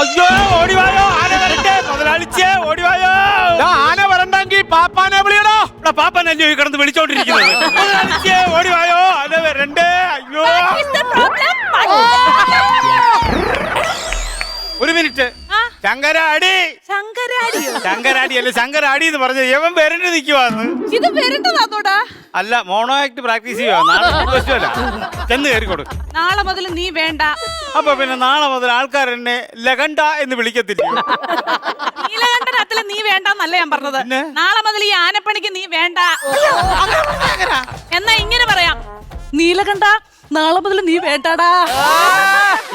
അയ്യോ ഓടിവായോ. ആന വരട്ടെ. മുതലാളിച്ചേ ഓടിവായോ. ആന വരണ്ടെങ്കിൽ പാപ്പാനെ വിളിയടോ. ഇവിടെ പാപ്പനല്ലേ ഈ കിടന്ന് വിളിച്ചോണ്ടിരിക്കുന്നത്? മുതലാളിച്ചേ ഓടിവായോ. ആന വരണ്ടേ. അയ്യോ. ഒരു മിനിറ്റ്. ശങ്കരാടി. ശങ്കരാടിയോ ശങ്കരാടി അല്ല? ശങ്കരാടി എന്ന് പറഞ്ഞത് യവൻ വരണ്ട് നിൽക്കുവാന്ന് ഇത് വരേണ്ടതാന്നോടാ അല്ല മോണോ ആക്ട് പ്രാക്ടീസ് ചെയ്യുവാ. നാളെ പറ്റുമല്ല ചെന്ന് കയറിക്കൊടു നാളെ മുതൽ നീ വേണ്ട. അപ്പൊ പിന്നെ നാളെ മുതൽ ആൾക്കാർ എന്നെ ലഗണ്ട എന്ന് വിളിക്കത്തില്ല? നീലകണ്ഠനത്തിൽ നീ വേണ്ടെന്നല്ല ഞാൻ പറഞ്ഞത്. പിന്നെ? നാളെ മുതൽ ഈ ആനപ്പണിക്ക് നീ വേണ്ട. എന്നാ ഇങ്ങനെ പറയാം. നീലകണ്ഠ നാളെ മുതൽ നീ വേണ്ടാടാ.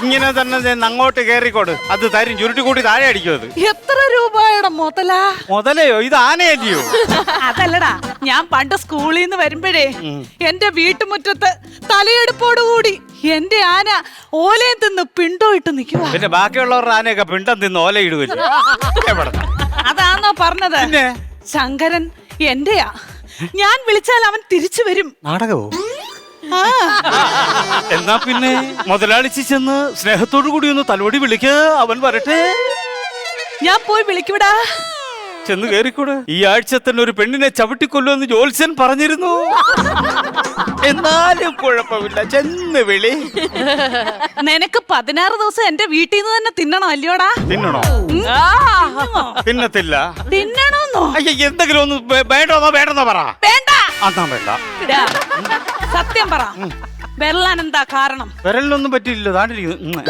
ഇങ്ങനെ തന്നെ അങ്ങോട്ട് കേറിക്കോട്. അത് തരും. ചുരുട്ടി കൂട്ടി താഴെ അടിക്കും അത്. എത്ര രൂപയുടെ മുതലാ? മുതലയോ? ഇത് ആനയല്ലയോ? അതല്ലടാ ഞാൻ പണ്ട് സ്കൂളിൽ നിന്ന് വരുമ്പോഴേ എന്റെ വീട്ടുമുറ്റത്ത് തലയെടുപ്പോടുകൂടി എന്റെ ആന ഓലയും തിന്ന് പിണ്ടോ ഇട്ട് നിൽക്കുക പിന്നെ ബാക്കിയുള്ളവരുടെ ആനയൊക്കെ പിണ്ടം തിന്ന് ഓല ഇടുവല്ലോ? എവിടെ? അതാന്നോ പറഞ്ഞത്? ശങ്കരൻ എന്റെയാ. ഞാൻ വിളിച്ചാൽ അവൻ തിരിച്ചു വരും. നാടകമോ? എന്നാ പിന്നെ മുതലാളിച്ചു ചെന്ന് സ്നേഹത്തോടു കൂടി ഒന്ന് തലോടി വിളിക്ക. അവൻ വരട്ടെ. ഞാൻ പോയി വിളിക്കൂടാ ചെന്ന് കേറിക്കൂടെ. ഈ ആഴ്ച തന്നെ ഒരു പെണ്ണിനെ ചവിട്ടിക്കൊല്ലുമെന്ന് ജോത്സ്യൻ പറഞ്ഞിരുന്നു. എന്നാലും കുഴപ്പമില്ല. ചെന്ന് വിളി. നിനക്ക് പതിനാറ് ദിവസം എന്റെ വീട്ടിൽ നിന്ന് തന്നെ തിന്നണം അല്ലയോടാ? തിന്നണോ? തിന്നത്തില്ല. തിന്നണോന്നോ? അയ്യ എന്തെങ്കിലും ഒന്ന് വേ- വേണ്ടോന്നോ വേണ്ടെന്നോ പറ. വേണ്ട. അന്നാ വേണ്ട. ഇടാ. സത്യം പറ. വെള്ളാൻ എന്താ കാരണം? വിരലിനൊന്നും പറ്റിയില്ല താണ്ടിരിക്കുന്നു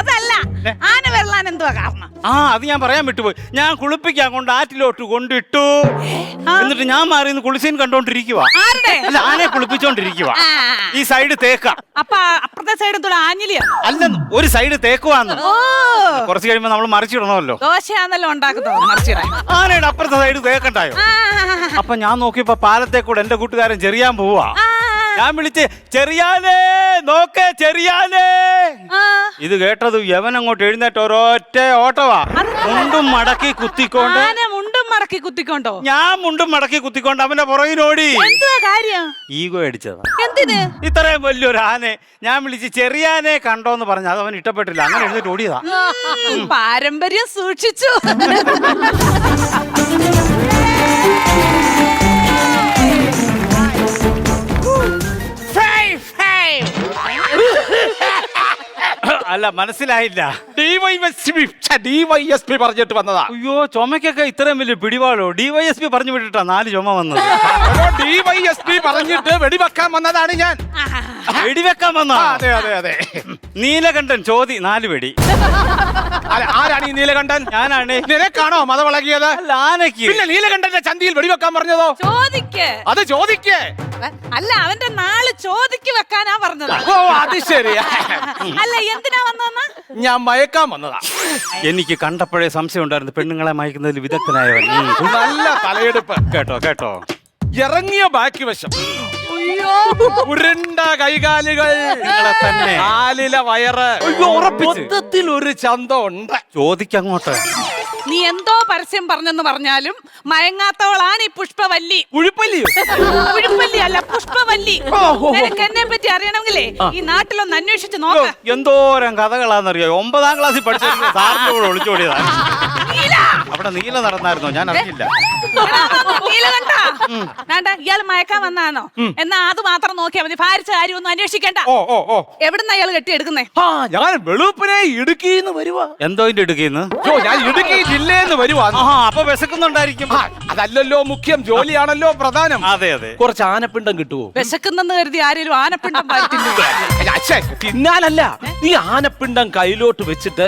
അതല്ല. ആന വെള്ളാൻ എന്തുവാ കാരണം? ആ അത് ഞാൻ പറയാൻ വിട്ടുപോയി. ഞാൻ കുളിപ്പിക്കാൻ കൊണ്ട് ആറ്റിലോട്ട് കൊണ്ടിട്ടു. എന്നിട്ട് ഞാൻ മാറി നിന്ന് കുളിസീൻ കണ്ടോണ്ടിരിക്കുക ആരുടെ? അല്ല ആനെ കുളിപ്പിച്ചോണ്ടിരിക്കുക ഈ സൈഡ് തേക്ക. അപ്പൊ അപ്പുറത്തെ സൈഡ് ആഞ്ഞിലിയാ? അല്ല ഒരു സൈഡ് തേക്കുവാന്ന്. ഓ. കുറച്ച് കഴിയുമ്പോ നമ്മൾ മറിച്ചിടണമല്ലോ ദോശയാന്നല്ലോ ഉണ്ടാക്കുന്നത് മറിച്ചിടാൻ ആനയുടെ അപ്പുറത്തെ സൈഡ് തേക്കണ്ടായോ? ആ, അപ്പൊ ഞാൻ നോക്കിയപ്പോ പാലത്തെ കൂടെ എന്റെ കൂട്ടുകാരൻ ചെറിയാൻ പോവാ. ആ, ഞാൻ വിളിച്ച് ചെറിയാനേ നോക്കേ ചെറിയാനേ. ഇത് കേട്ടത് യവൻ അങ്ങോട്ട് എഴുന്നേറ്റ് ഒരൊറ്റ ഓട്ടവാ. മുണ്ടും മടക്കി കുത്തിക്കൊണ്ട്. ആന മുണ്ടും മടക്കി കുത്തിക്കൊണ്ടോ? ഞാൻ മുണ്ടും മടക്കി കുത്തിക്കൊണ്ട് അവന്റെ പുറകിനോടി എന്തുവാ കാര്യം? ഈഗോ അടിച്ചതാ. എന്തിന്? ഇത്രയും വലിയൊരു ആനെ ഞാൻ വിളിച്ച് ചെറിയാനെ കണ്ടോന്ന് പറഞ്ഞു അത് അവൻ ഇഷ്ടപ്പെട്ടില്ല. അങ്ങനെ എഴുന്നേറ്റ് ഓടിയതാ. പാരമ്പര്യം സൂക്ഷിച്ചു. അല്ല മനസ്സിലായില്ല. ഡിവൈഎസ്പി പറഞ്ഞിട്ട് വന്നതാ. അയ്യോ ചുമക്കൊക്കെ ഇത്രയും വലിയ പിടിപാടോ? ഡിവൈഎസ്പി പറഞ്ഞു വിട്ടിട്ടാ നാല് ചുമ വന്നത്. ഡിവൈഎസ്പി പറഞ്ഞിട്ട് വെടിവെക്കാൻ വന്നതാണ് ഞാൻ. വെടിവെക്കാൻ വന്ന അതെ അതെ അതെ. നീലകണ്ഠൻ ചോതി നാല് വെടി. അല്ല, ആരാണ് ഈ നീലകണ്ഠൻ? ഞാനാണ്. നിനക്കാണോ മതവളകിയത്? അല്ല ആനയ്ക്ക്. പിന്നെ നീലകണ്ഠന്റെ ചന്തിയിൽ വെടിവെക്കാൻ പറഞ്ഞതോ? ചോദിക്ക്. അത് ചോദിക്കേ. അല്ല അവന്റെ നാൾ ചോദിക്ക് വെക്കാനാ പറഞ്ഞത്. ഓ അത് ശരിയാ. അല്ല എന്തിനാ വന്നതെന്ന്? ഞാൻ മയക്കാൻ വന്നതാ. എനിക്ക് കണ്ടപ്പോഴേ സംശയം ഉണ്ടായിരുന്നു. പെണ്ണുങ്ങളെ മയക്കുന്നതിൽ വിദഗ്ധനായവൻ. ഉം. നല്ല തലയെടുപ്പ്. കേട്ടോ കേട്ടോ. ഇറങ്ങിയ ബാക്കി വശം. ഉരുണ്ട കൈകാലുകൾ. നിങ്ങളെ തന്നെ. കാലിലെ വയറ്. അയ്യോ. മൊത്തത്തിൽ ഒരു ചന്തം ഉണ്ട് ചോദിക്കങ്ങോട്ട് നീ എന്തോ പരസ്യം പറഞ്ഞെന്ന് പറഞ്ഞാലും മയങ്ങാത്തവളാണ് ഈ പുഷ്പവല്ലി. ഉഴുപ്പല്ലിയോ പുഴുപ്പല്ലി അല്ല പുഷ്പവല്ലി. നിനക്ക് എന്നെ പറ്റി അറിയണമെങ്കിലേ ഈ നാട്ടിലൊന്ന് അന്വേഷിച്ച് നോക്ക. എന്തോരം കഥകളാന്നറിയോ? ഒമ്പതാം ക്ലാസ്സിൽ പഠിച്ച സാറിന്റെ കൂടെ ഒളിച്ചോടിയതാ. അവിടെ നീല നടന്നായിരുന്നോ? ഞാൻ അറിയില്ല നീലകണ്ഠ വേണ്ട ഇയാൾ മയക്കാൻ വന്നാണോ എന്നാ അത് മാത്രം നോക്കിയാ മതി ഭാരിച്ച കാര്യം ഒന്നും അന്വേഷിക്കണ്ട. ഓ ഓ ഓ. എവിടുന്ന അയാൾ കെട്ടിയെടുക്കുന്നേ? ആ ഞാൻ വെളുപ്പിനെ ഇടുക്കിന്ന് വരുവാ. എന്തോ ഇന്റെ എടുക്കുന്നു ഓ ഞാൻ ഇടുക്കി ജില്ലയെന്ന് വരുവാ. ആ അപ്പൊ വിശക്കുന്നുണ്ടായിരിക്കും. ആ, അതല്ലല്ലോ മുഖ്യം ജോലിയാണല്ലോ പ്രധാനം. അതെ അതെ. കുറച്ച് ആനപ്പിണ്ടം കിട്ടുവോ? വിശക്കുന്നെന്ന് കരുതി ആരെങ്കിലും ആനപ്പിണ്ടം പാറ്റില്ല അച്ഛേ തിന്നാനല്ല. ഈ ആനപ്പിണ്ടം കയ്യിലോട്ട് വെച്ചിട്ട്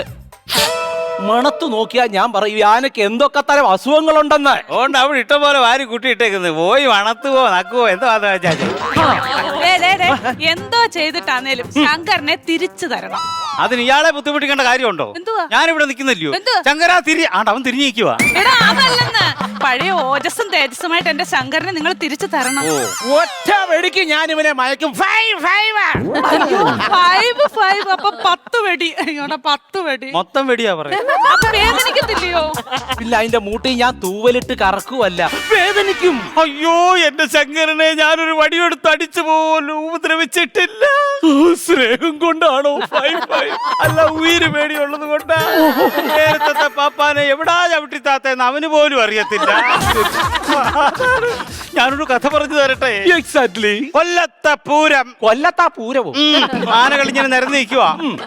മണത്തു നോക്കിയാ ഞാൻ പറയും ഈ ആനക്ക് എന്തൊക്കെ തരം അസുഖങ്ങളുണ്ടെന്ന്? അതുകൊണ്ട് അവിടെ ഇട്ട പോലെ വാരി കൂട്ടിയിട്ടേക്കുന്നത്. പോയി വണത്തുവോ നക്കുവോ എന്താ അത് വെച്ചാൽ ദേ, ദേ, ദേ, എന്തോ ചെയ്തിട്ടാന്നേലും ശങ്കറിനെ തിരിച്ചു തരണം. അതിന് ഇയാളെ ബുദ്ധിമുട്ടിക്കേണ്ട കാര്യമുണ്ടോ? എന്തുവാ? ഞാനിവിടെ നിൽക്കുന്നില്ലയോ? ശങ്കരാ തിരി ആണ്ട് അവൻ തിരിഞ്ഞു നിൽക്കുവാ. എടാ അതല്ലെന്ന്. പഴയ ഓജസ്സും തേജസ്സുമായിട്ട് എന്റെ ശങ്കറിനെ നിങ്ങൾ തിരിച്ചു തരണം. ഓ. ഒറ്റ വെടിക്ക് ഞാൻ ഇവനെ മയക്കും. ഫൈവ് ഫൈവ് അയ്യോ, ഫൈവ് ഫൈവ് അപ്പൊ പത്ത് വെടി. അയ്യോടാ പത്ത് വെടി. മൊത്തം വെടിയാ പറയാ അപ്പൊ വേദനിക്കത്തില്ലയോ? ഇല്ല അതിന്റെ മൂട്ടി ഞാൻ തൂവലിട്ട് കറക്കുവല്ല. വേദനിക്കും. അയ്യോ എന്റെ ശങ്കരനെ ഞാനൊരു വടിയെടുത്ത് അടിച്ചു പോലും ഉപദ്രവിച്ചിട്ടില്ല. സ്നേഹം കൊണ്ടാണോ? ഫൈവ് ഫൈവ് അല്ല ഉയിര് പേടിയുള്ളത് കൊണ്ടാ. നേരത്തെ പാപ്പാനെ എവിടാ ചവിട്ടി താത്തേന്ന് അവന് പോലും അറിയത്തില്ല. ഞാനൊരു കഥ പറഞ്ഞു തരട്ടെ? എക്സാക്ട്ലി കൊല്ലത്തെ പൂരം. കൊല്ലത്താ പൂരവും. ആനകൾ ഇങ്ങനെ നിരന്ന് നിൽക്കുക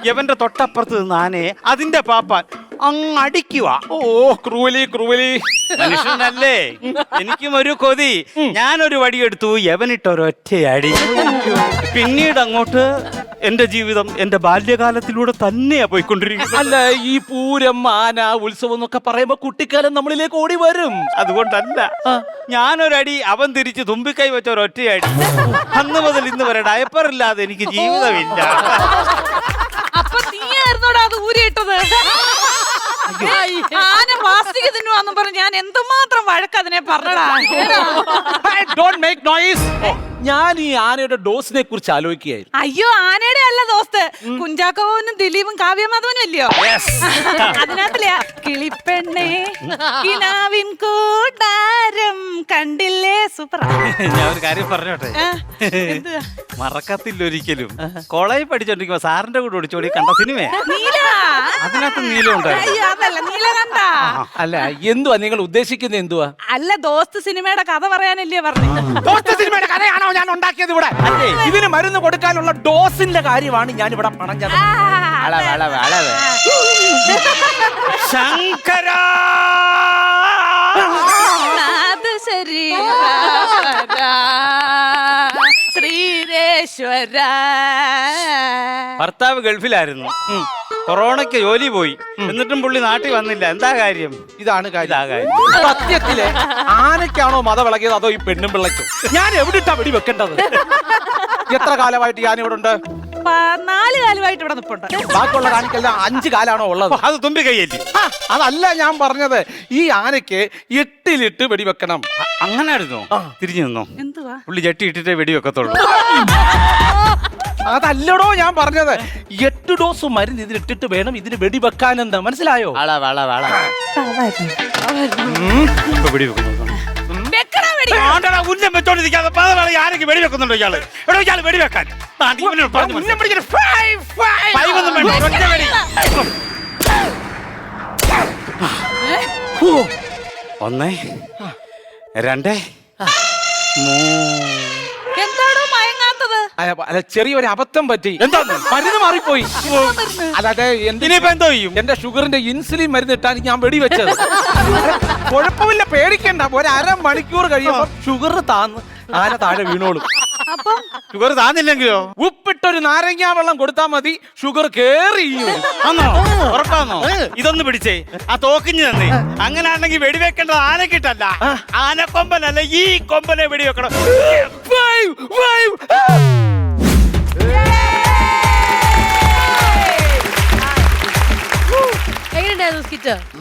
യവന്റെ തൊട്ടപ്പുറത്ത് നിന്ന് ആനയെ അതിന്റെ പാപ്പാൻ അങ്ങ് അടിക്കുക ഓ ക്രൂവലി ക്രൂവലി. മനുഷ്യനല്ലേ? എനിക്കും ഒരു കൊതി. ഞാനൊരു വടിയെടുത്തു യവനിട്ടൊരൊറ്റ അടി പിന്നീട് അങ്ങോട്ട് എന്റെ ജീവിതം എന്റെ ബാല്യകാലത്തിലൂടെ തന്നെയാ പോയിക്കൊണ്ടിരിക്കുന്നത്. അല്ല ഈ പൂരം ആന ഉത്സവം എന്നൊക്കെ പറയുമ്പോ കുട്ടിക്കാലം നമ്മളിലേക്ക് ഓടി വരും. അതുകൊണ്ടല്ല. ഞാനൊരടി അവൻ തിരിച്ച് തുമ്പിക്കൈ വെച്ച ഒരൊറ്റയടി അന്ന് മുതൽ ഇന്ന് വരെ ഡയപ്പർ ഇല്ലാതെ എനിക്ക് ജീവിതമില്ല. അപ്പൊ നീയായിരുന്നോടാ അത് ഊരിയിട്ടത് ആന പ്ലാസ്റ്റിക് തിന്നുവാന്നും പറഞ്ഞ് ഞാൻ എന്തുമാത്രം വഴക്ക് അതിനെ പറഞ്ഞടാ. ഡോണ്ട് മേക്ക് നോയിസ് ഞാൻ ഈ ആനയുടെ ഡോസിനെ കുറിച്ച് ആലോചിക്കുകയായിരുന്നു. അയ്യോ ആനയുടെ അല്ല ദോസ്ത്. കുഞ്ചാക്കോവനും ദിലീപും കാവ്യമാധവനും അല്ലയോ? അതിനകത്തിലെ കിളിപ്പെണ്ണേ കിനാവിൻ കൂടാരം കണ്ടില്ലേ? സൂപ്പർ ഞാൻ ഒരു കാര്യം പറഞ്ഞോട്ടെ? മറക്കത്തില്ല ഒരിക്കലും കോളേജ് പഠിച്ചോണ്ടിരിക്കുമ്പോ സാറിന്റെ കൂടെ ഓടിച്ചോടി കണ്ട സിനിമ അതിനകത്ത് നീലം ഉണ്ടായിരുന്നു. അല്ല എന്തുവാ നിങ്ങൾ ഉദ്ദേശിക്കുന്നത് എന്തുവാ? അല്ല ദോസ്ത് സിനിമയുടെ കഥ പറയാനല്ലേ പറഞ്ഞു? ദോസ്ത സിനിമയുടെ കഥയാണോ ഞാൻ ഉണ്ടാക്കിയത് ഇവിടെ. അല്ലേ? ഇതിന് മരുന്ന് കൊടുക്കാനുള്ള ഡോസിന്റെ കാര്യമാണ് ഞാൻ ഇവിടെ അളവ്, അളവ്, അളവ്. ശങ്കര! അത് ശരി. ഭർത്താവ് ഗൾഫിലായിരുന്നു. കൊറോണയ്ക്ക് ജോലി പോയി. എന്നിട്ടും പുള്ളി നാട്ടിൽ വന്നില്ല. എന്താ കാര്യം? ഇതാണ് ഇതാ കാര്യം. കാര്യം സത്യത്തിൽ ആനയ്ക്കാണോ മത വിളക്കിയത് അതോ ഈ പെണ്ണും പിള്ളയ്ക്കും? ഞാൻ എവിടെട്ടാ വെടി വെക്കേണ്ടത് എത്ര കാലമായിട്ട് ഞാൻ ഇവിടെ ഉണ്ട്? നാല് കാലമായിട്ട് ഇവിടെ നിപ്പുണ്ട്. ബാക്കിയുള്ള കാണിക്കെല്ലാം അഞ്ച് കാലാണോ ഉള്ളത്? അത് തുമ്പി കൈയല്ലേ ആ, അതല്ല ഞാൻ പറഞ്ഞത്. ഈ ആനയ്ക്ക് എട്ടിലിട്ട് വെടിവെക്കണം. അങ്ങനെ ആയിരുന്നു തിരിഞ്ഞു നിന്നോ? എന്തുവാ? പുള്ളി ചട്ടി ഇട്ടിട്ടേ വെടിവെക്കത്തുള്ളൂ. അതല്ലടോ ഞാൻ പറഞ്ഞത്. എട്ട് ഡോസ് മരുന്ന് ഇതിലിട്ടിട്ട് വേണം ഇതിന് വെടിവെക്കാനെന്ന്. മനസ്സിലായോ? ഇപ്പൊ വെടി വെക്കുന്നു വെക്കടാ വെടി. ആണ്ടടാ, ഉന്നം വെച്ചോണ്ടിരിക്കാതെ പല ആരെങ്കിലും വെടി വെക്കുന്നുണ്ടോ ഇയാൾ എവിടെ ഇയാൾ വെടി വെക്കാൻ ആണ്ടി ഇവനോട് പറഞ്ഞ് അല്ല, ചെറിയൊരു അബദ്ധം പറ്റി. എന്താന്ന്? മരുന്ന് മാറിപ്പോയി. അതായത് ഇനിയിപ്പോ എന്തോ ചെയ്യും? എന്റെ ഷുഗറിന്റെ ഇൻസുലിൻ മരുന്ന് ഇട്ടാണ് ഞാൻ വെടിവെച്ചത്. കുഴപ്പമില്ല പേടിക്കണ്ട. ഒരു അര മണിക്കൂർ കഴിയുമ്പോൾ ഷുഗർ താന്ന് ആന താഴെ വീണോളും. അപ്പൊ ഷുഗർ താന്നില്ലെങ്കിലോ? ഉപ്പിട്ടൊരു നാരങ്ങാ വെള്ളം കൊടുത്താൽ മതി. ഷുഗർ കേറി. ആന്നോ ഉറപ്പാന്നോ? ഇതൊന്ന് പിടിച്ചേ. ആ തോക്കിഞ്ഞ് തന്നെ. അങ്ങനാണെങ്കിൽ വെടിവെക്കേണ്ടത് ആനക്കിട്ടല്ല ആനക്കൊമ്പനല്ല ഈ കൊമ്പനെ വെടിവെക്കണം.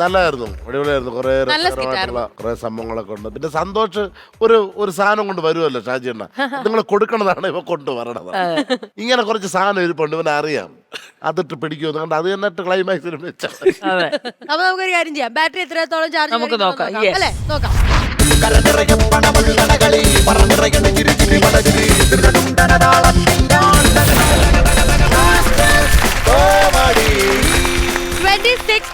നല്ലതായിരുന്നു അടിപൊളിയായിരുന്നു. കുറെ രസകരമായിട്ടുള്ള കുറെ സംഭവങ്ങളൊക്കെ ഉണ്ട്. പിന്നെ സന്തോഷ് ഒരു ഒരു സാധനം കൊണ്ട് വരുമല്ലോ ഷാജി എണ്ണ നിങ്ങൾ കൊടുക്കണതാണ് ഇവ കൊണ്ടുവരണത്. ഇങ്ങനെ കുറച്ച് സാധനം ഇരിപ്പുണ്ട്. ഇവനെ അറിയാം. അതിട്ട് പിടിക്കും കണ്ട് അത് തന്നിട്ട് ക്ലൈമാക്സിന് വെച്ചാൽ അപ്പൊ നമുക്കൊരു കാര്യം ചെയ്യാം. ബാറ്ററി എത്രത്തോളം ചാർജ് നമുക്ക് നോക്കാം. അല്ലേ? നോക്കാം.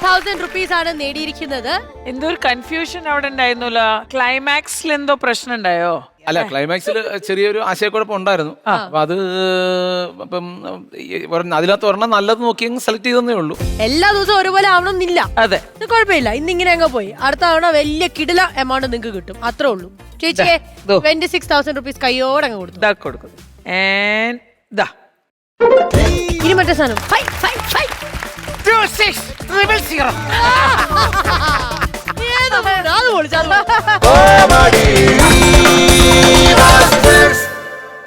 തൗസൻഡ് റുപ്പീസ് ആണ് നേടിയിരിക്കുന്നത്. എന്തോ ഒരു കൺഫ്യൂഷൻ അവിടെ ഉണ്ടായിരുന്നല്ലോ. ക്ലൈമാക്സിൽ എന്തോ പ്രശ്നം ഉണ്ടായോ? അല്ല ക്ലൈമാക്സിൽ ചെറിയൊരു ആശയക്കുഴപ്പം ഉണ്ടായിരുന്നു. അപ്പൊ അത് ഇപ്പം അതിനകത്ത് ഒരെണ്ണം നല്ലത് നോക്കി സെലക്ട് ചെയ്തേ ഉള്ളൂ. എല്ലാ ദിവസവും ഒരുപോലെ ആവണമെന്നില്ല. അതെ. ഇത് കുഴപ്പമില്ല. ഇന്നിങ്ങനെ അങ്ങ് പോയി. അടുത്ത തവണ വലിയ കിടില എമൗണ്ട് നിങ്ങൾക്ക് കിട്ടും. അത്രേ ഉള്ളൂ. ചേച്ചിയെ. ട്വന്റി സിക്സ് തൗസൻഡ് റുപ്പീസ് കയ്യോടെ അങ്ങ് കൊടുത്തു. ഇതാ കൊടുക്കുന്നു And ദാ. ഇനി മറ്റേ സാധനം. ഫൈ, ഫൈ, ഫൈ. ഏത് phone? ട്രിപ്പിൾ സീറോ അത്? പൊളിച്ചാ കോമഡി